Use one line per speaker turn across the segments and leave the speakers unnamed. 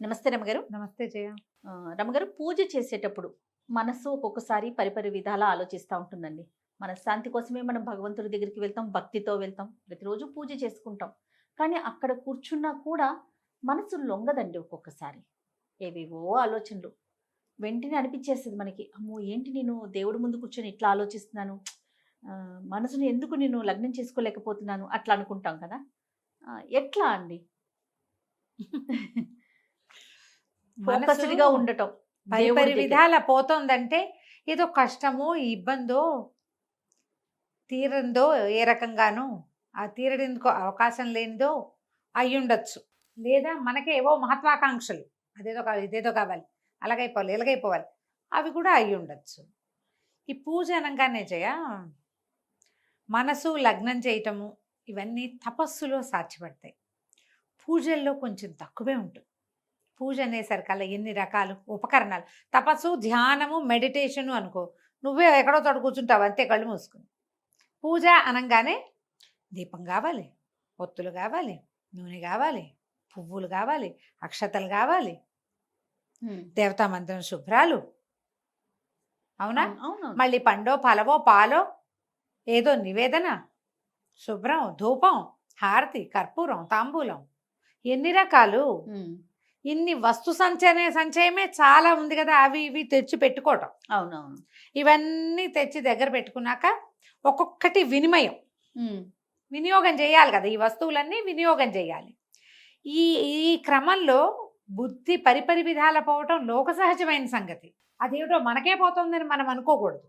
నమస్తే రమగారు.
నమస్తే జయ.
రమగారు పూజ చేసేటప్పుడు మనసు ఒక్కొక్కసారి పరిపరి విధాలా ఆలోచిస్తూ ఉంటుందండి. మన శాంతి కోసమే మనం భగవంతుడి దగ్గరికి వెళ్తాం భక్తితో వెళ్తాం ప్రతిరోజు పూజ చేసుకుంటాం. కానీ అక్కడ కూర్చున్నా కూడా మనసు లొంగదండి ఒక్కొక్కసారి. ఏవేవో ఆలోచనలు. వెంటనే అనిపించేస్తుంది మనకి అమ్మో ఏంటి నేను దేవుడి ముందు కూర్చొని ఇట్లా ఆలోచిస్తున్నాను? మనసుని ఎందుకు నేను లగ్నం చేసుకోలేకపోతున్నాను? అట్లా అనుకుంటాం కదా. ఎట్లా అండి? ఫోకస్డ్గా ఉండటం.
పరిపరి. విధాల పోతోందంటే ఏదో కష్టమో ఇబ్బందో తీరందో ఏ రకంగానూ ఆ తీరడిందుకో అవకాశం లేనిదో అయ్యుండొచ్చు. లేదా మనకే ఏవో మహత్వాకాంక్షలు. అదేదో కావాలి ఇదేదో కావాలి అలాగైపోవాలి ఇలాగైపోవాలి. అవి కూడా అయ్యి ఉండొచ్చు ఈ పూజ అనగానే జయ మనసు లగ్నం చేయటము ఇవన్నీ తపస్సులో సాధ్యపడతాయి. పూజల్లో కొంచెం తక్కువే ఉంటుంది. పూజ అనేసరికల్లా ఎన్ని రకాలు ఉపకరణాలు. తపస్సు ధ్యానము మెడిటేషను అనుకో. నువ్వే ఎక్కడో తోడు కూర్చుంటావు అంతే కళ్ళు మూసుకుని. పూజ అనగానే దీపం కావాలి ఒత్తులు కావాలి నూనె కావాలి పువ్వులు కావాలి అక్షతలు కావాలి. దేవతా మందిరం శుభ్రాలు. అవునా? మళ్ళీ పండో ఫలవో పాలో ఏదో నివేదన. శుభ్రం ధూపం హారతి కర్పూరం తాంబూలం. ఎన్ని రకాలు. ఇన్ని వస్తు సంచయ సంచయమే చాలా ఉంది కదా అవి ఇవి తెచ్చి పెట్టుకోవటం.
అవునవును.
ఇవన్నీ తెచ్చి దగ్గర పెట్టుకున్నాక ఒక్కొక్కటి వినిమయం. వినియోగం చేయాలి కదా ఈ వస్తువులన్నీ వినియోగం చేయాలి. ఈ ఈ క్రమంలో బుద్ధి పరిపరి విధాల పోవటం లోక సహజమైన సంగతి. అదేమిటో మనకే పోతుందని మనం అనుకోకూడదు.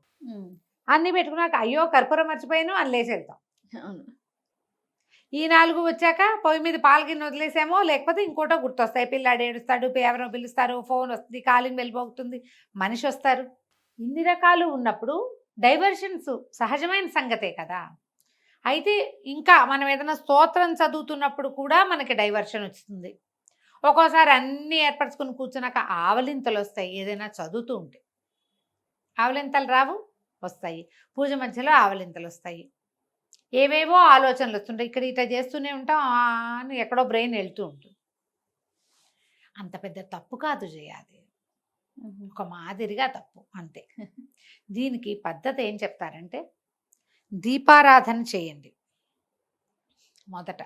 అన్నీ పెట్టుకున్నాక అయ్యో కర్పూరం మర్చిపోయాను అని లేచి వెళ్తాం
అవును.
ఈ నాలుగు వచ్చాక పొయ్యి మీద పాలు గిన్నె వదిలేసామో లేకపోతే ఇంకోటో గుర్తొస్తాయి. పిల్లాడు ఏడుస్తాడు ఎవరో పిలుస్తారు ఫోన్ వస్తుంది కాలింగ్ వెళ్ళిపోతుంది మనిషి వస్తారు. ఇన్ని రకాలు ఉన్నప్పుడు డైవర్షన్స్ సహజమైన సంగతే కదా. అయితే ఇంకా మనం ఏదైనా స్తోత్రం చదువుతున్నప్పుడు కూడా మనకి డైవర్షన్ వస్తుంది. ఒక్కోసారి అన్నీ ఏర్పరచుకుని కూర్చున్నాక ఆవలింతలు వస్తాయి ఏదైనా చదువుతూ ఉంటే. ఆవలింతలు రావు వస్తాయి. పూజ మధ్యలో ఆవలింతలు వస్తాయి. ఏవేవో ఆలోచనలు వస్తుంటాయి. ఇక్కడ ఇట్లా చేస్తూనే ఉంటాం అని ఎక్కడో బ్రెయిన్ వెళ్తూ ఉంటుంది. అంత పెద్ద తప్పు కాదు చేయాలి. ఒక మాదిరిగా తప్పు అంతే. దీనికి పద్ధతి ఏం చెప్తారంటే దీపారాధన చేయండి. మొదట.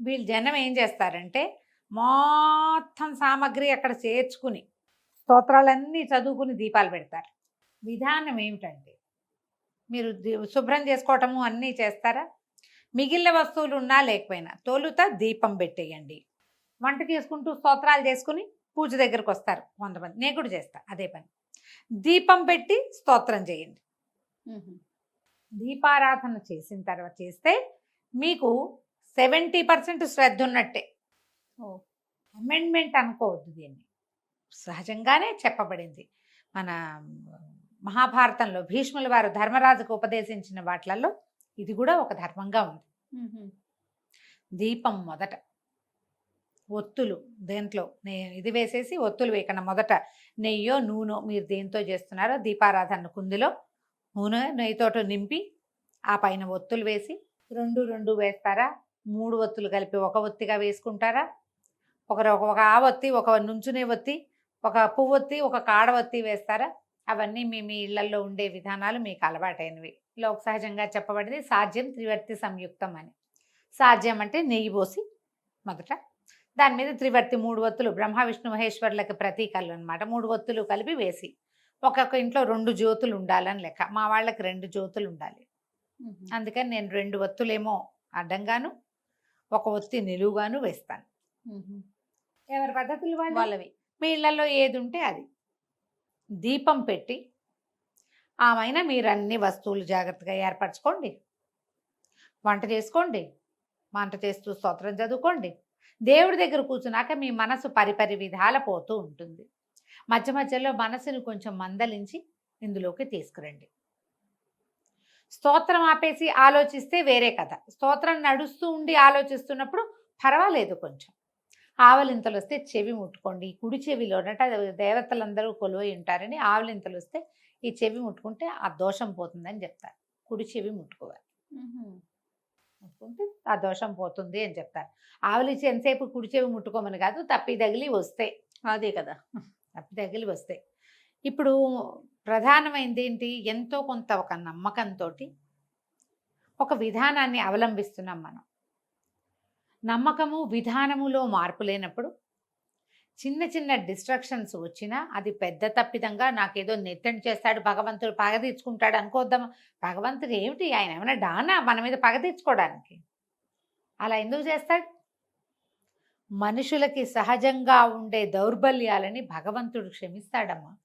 వీళ్ళు జనం ఏం చేస్తారంటే మొత్తం సామాగ్రి అక్కడ చేర్చుకుని స్తోత్రాలన్నీ చదువుకుని దీపాలు పెడతారు. విధానం ఏమిటంటే మీరు శుభ్రం చేసుకోవటము అన్నీ చేస్తారా? మిగిలిన వస్తువులు ఉన్నా లేకపోయినా తొలుత దీపం పెట్టేయండి. వంట చేసుకుంటూ స్తోత్రాలు చేసుకుని పూజ దగ్గరకు వస్తారు కొంతమంది నేను కూడా చేస్తా అదే పని. దీపం పెట్టి స్తోత్రం చేయండి. దీపారాధన చేసిన తర్వాత చేస్తే మీకు సెవెంటీ పర్సెంట్ శ్రద్ధ ఉన్నట్టే. అమెండ్మెంట్ అనుకోవద్దు దీన్ని. సహజంగానే చెప్పబడింది. మన మహాభారతంలో భీష్ముల వారు ధర్మరాజుకు ఉపదేశించిన వాటిలలో ఇది కూడా ఒక ధర్మంగా ఉంది. దీపం మొదట ఒత్తులు దేంట్లో నే ఇది వేసేసి ఒత్తులు వేయకుండా మొదట నెయ్యో నూనె మీరు దేంతో చేస్తున్నారో దీపారాధన కుందిలో నూనె నెయ్యితోటి నింపి ఆ పైన ఒత్తులు వేసి రెండు రెండు వేస్తారా? మూడు ఒత్తులు కలిపి ఒక ఒత్తిగా వేసుకుంటారా? ఒకరు ఒక ఒక ఆ ఒత్తి ఒక నుంచునే ఒత్తి ఒక పువ్వొత్తి ఒక కాడ ఒత్తి వేస్తారా? అవన్నీ మీ మీ ఇళ్ళలో ఉండే విధానాలు మీకు అలవాటైనవి. లోక సహజంగా చెప్పబడింది సాధ్యం త్రివర్తి సంయుక్తం అని. సాధ్యం అంటే నెయ్యి పోసి మొదట. దాని మీద త్రివర్తి మూడు ఒత్తులు బ్రహ్మ విష్ణు మహేశ్వరులకు ప్రతీకలు అన్నమాట. మూడు ఒత్తులు కలిపి వేసి ఒక్కొక్క ఇంట్లో రెండు జ్యోతులు ఉండాలని లెక్క. మా వాళ్ళకి రెండు జ్యోతులు ఉండాలి. అందుకని నేను రెండు ఒత్తులేమో అడ్డంగాను ఒక ఒత్తి నిలువుగాను వేస్తాను. ఎవరి పద్ధతులు వాళ్ళు?
వాళ్ళవి.
మీ ఇళ్ళలో ఏది ఉంటే అది. దీపం పెట్టి ఆమెన మీరు అన్ని వస్తువులు జాగ్రత్తగా ఏర్పరచుకోండి. వంట చేసుకోండి. వంట చేస్తూ స్తోత్రం చదువుకోండి. దేవుడి దగ్గర కూర్చున్నాక మీ మనసు పరిపరి విధాల పోతూ ఉంటుంది. మధ్య మధ్యలో మనసుని కొంచెం మందలించి ఇందులోకి తీసుకురండి. స్తోత్రం ఆపేసి ఆలోచిస్తే వేరే కథ. స్తోత్రం నడుస్తూ ఉండి ఆలోచిస్తున్నప్పుడు పర్వాలేదు కొంచెం. ఆవలింతలు వస్తే చెవి ముట్టుకోండి. ఈ కుడి చెవిలోనట దేవతలందరూ కొలువై ఉంటారని ఆవలింతలు వస్తే ఈ చెవి ముట్టుకుంటే ఆ దోషం పోతుందని చెప్తారు. కుడి చెవి ముట్టుకోవాలి. ముట్టుకుంటే ఆ దోషం పోతుంది అని చెప్తారు. ఆవులిచ్చి ఎంతసేపు కుడి చెవి ముట్టుకోమని కాదు తప్పి తగిలి వస్తే
అదే కదా.
తప్పి తగిలి వస్తాయి. ఇప్పుడు ప్రధానమైనది ఏంటి? ఎంతో కొంత ఒక నమ్మకంతో ఒక విధానాన్ని అవలంబిస్తున్నాం మనం. నమ్మకము విధానములో మార్పు లేనప్పుడు చిన్న చిన్న డిస్ట్రక్షన్స్ వచ్చినా అది పెద్ద తప్పిదంగా నాకేదో నెత్తని చేస్తాడు భగవంతుడు పగ తీర్చుకుంటాడు అనుకోద్దామా భగవంతుడు ఏమిటి? ఆయన ఏమైనా డానా మన మీద పగ తీర్చుకోవడానికి? అలా ఎందుకు చేస్తాడు? మనుషులకి సహజంగా ఉండే దౌర్బల్యాలని భగవంతుడు క్షమిస్తాడమ్మా.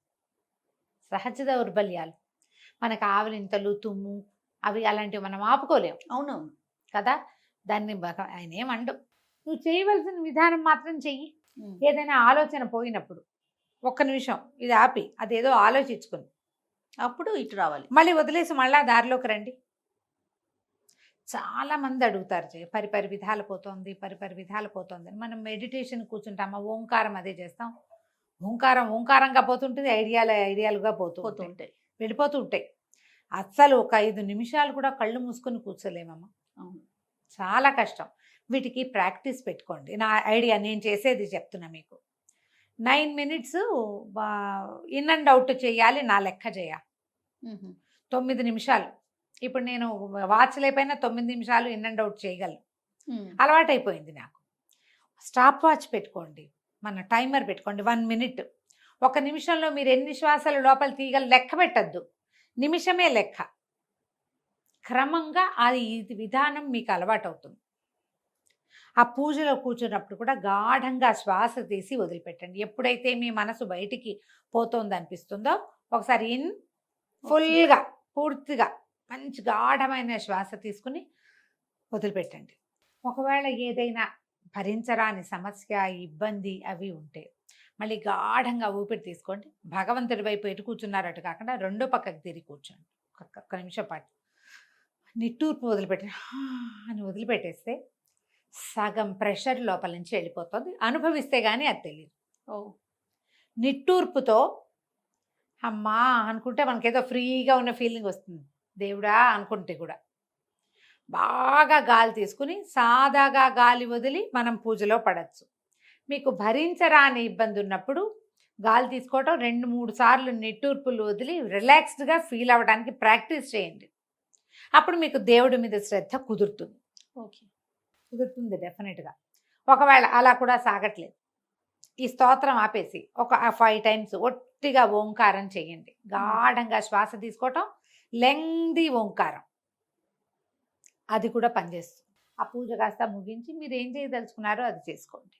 సహజ దౌర్బల్యాలు. మనకు ఆవలింతలు తుమ్ము అవి అలాంటివి మనం ఆపుకోలేం.
అవునవును.
కదా? దాన్ని ఆయన ఏమండు నువ్వు చేయవలసిన విధానం మాత్రం చెయ్యి. ఏదైనా ఆలోచన పోయినప్పుడు ఒక్క నిమిషం ఇది ఆపి అదేదో ఆలోచించుకుని.
అప్పుడు ఇటు రావాలి.
మళ్ళీ వదిలేసి మళ్ళా దారిలోకి రండి. చాలా మంది అడుగుతారు పరిపరి విధాలు పోతోంది పరిపరి విధాలు పోతోంది అని మనం మెడిటేషన్ కూర్చుంటామా? ఓంకారం అదే చేస్తాం. ఓంకారం ఓంకారంగా పోతుంటుంది ఐడియాలు ఐడియాలుగా పోతూ
పోతూ
ఉంటాయి.
ఉంటాయి
వెళ్ళిపోతూ ఉంటాయి. అస్సలు ఒక ఐదు నిమిషాలు కూడా కళ్ళు మూసుకొని కూర్చోలేమమ్మా.
అవును.
చాలా కష్టం. వీటికి ప్రాక్టీస్ పెట్టుకోండి. నా ఐడియా నేను చేసేది చెప్తున్నా మీకు. Nine minutes in and out చేయాలి నా లెక్క చేయ. తొమ్మిది నిమిషాలు. ఇప్పుడు నేను వాచ్ లేకపోయినా తొమ్మిది నిమిషాలు ఇన్ అండ్ అవుట్ చేయగలను. అలవాటైపోయింది నాకు. స్టాప్ వాచ్ పెట్టుకోండి. మన టైమర్ పెట్టుకోండి. One minute. ఒక నిమిషంలో మీరు ఎన్ని శ్వాసలు లోపల తీయగల లెక్క పెట్టద్దు. నిమిషమే లెక్క. క్రమంగా అది ఇది విధానం మీకు అలవాటవుతుంది. ఆ పూజలో కూర్చున్నప్పుడు కూడా గాఢంగా శ్వాస తీసి వదిలిపెట్టండి. ఎప్పుడైతే మీ మనసు బయటికి పోతోంది అనిపిస్తుందో ఒకసారి ఇన్ ఫుల్గా పూర్తిగా మంచి గాఢమైన శ్వాస తీసుకుని వదిలిపెట్టండి. ఒకవేళ ఏదైనా భరించరాని సమస్య ఇబ్బంది అవి ఉంటే మళ్ళీ గాఢంగా ఊపిరి తీసుకోండి. భగవంతుడి వైపు ఎటు కూర్చున్నారు అటు కాకుండా రెండో పక్కకి తిరిగి కూర్చోండి. ఒక్క నిమిషం పాటు. నిట్టూర్పు వదిలిపెట్టి అని వదిలిపెట్టేస్తే సగం ప్రెషర్ లోపల నుంచి వెళ్ళిపోతుంది. అనుభవిస్తే కానీ అది తెలియదు
ఓ.
నిట్టూర్పుతో అమ్మా అనుకుంటే మనకేదో ఫ్రీగా ఉన్న ఫీలింగ్ వస్తుంది. దేవుడా అనుకుంటే కూడా. బాగా గాలి తీసుకుని సాదాగా గాలి వదిలి మనం పూజలో పడచ్చు. మీకు భరించరాని ఇబ్బంది ఉన్నప్పుడు గాలి తీసుకోవటం రెండు మూడు సార్లు నిట్టూర్పులు వదిలి రిలాక్స్డ్గా ఫీల్ అవ్వడానికి ప్రాక్టీస్ చేయండి. అప్పుడు మీకు దేవుడి మీద శ్రద్ధ కుదురుతుంది.
ఓకే
కుదురుతుంది డెఫినెట్గా ఒకవేళ అలా కూడా సాగట్లేదు. ఈ స్తోత్రం ఆపేసి ఒక ఫైవ్ టైమ్స్ ఒట్టిగా ఓంకారం చేయండి. గాఢంగా శ్వాస తీసుకోవటం లెంగ్ది ఓంకారం. అది కూడా పనిచేస్తుంది. ఆ పూజ కాస్త ముగించి మీరు ఏం చేయదలుచుకున్నారో అది చేసుకోండి.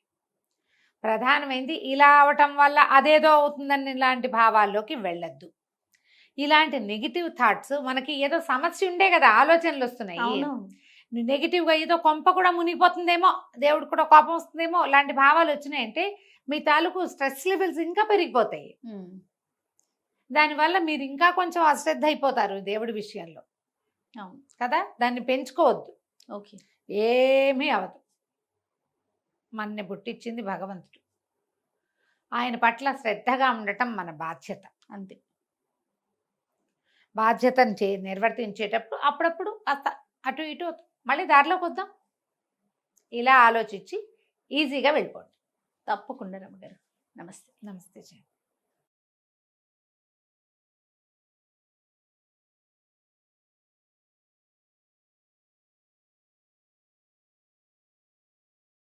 ప్రధానమైంది ఇలా అవటం వల్ల అదేదో అవుతుందని ఇలాంటి భావాల్లోకి వెళ్ళొద్దు. ఇలాంటి నెగిటివ్ థాట్స్ మనకి ఏదో సమస్య ఉండే కదా ఆలోచనలు వస్తున్నాయి. నెగిటివ్గా ఏదో కొంప కూడా మునిగిపోతుందేమో దేవుడు కూడా కోపం వస్తుందేమో ఇలాంటి భావాలు వచ్చినాయంటే మీ తాలూకు స్ట్రెస్ లెవెల్స్ ఇంకా పెరిగిపోతాయి. దానివల్ల మీరు ఇంకా కొంచెం అశ్రద్ధ అయిపోతారు దేవుడి విషయంలో.
అవును.
కదా? దాన్ని పెంచుకోవద్దు.
ఓకే.
ఏమీ అవదు మన్ని పుట్టించింది భగవంతుడు. ఆయన పట్ల శ్రద్ధగా ఉండటం మన బాధ్యత.
అంతే.
బాధ్యతను చే నిర్వర్తించేటప్పుడు అప్పుడప్పుడు కాస్త అటు ఇటు మళ్ళీ దారిలోకి వద్దాం. ఇలా ఆలోచించి ఈజీగా వెళ్ళిపోండి.
తప్పకుండా రమ్మగారు నమస్తే.
నమస్తే జయ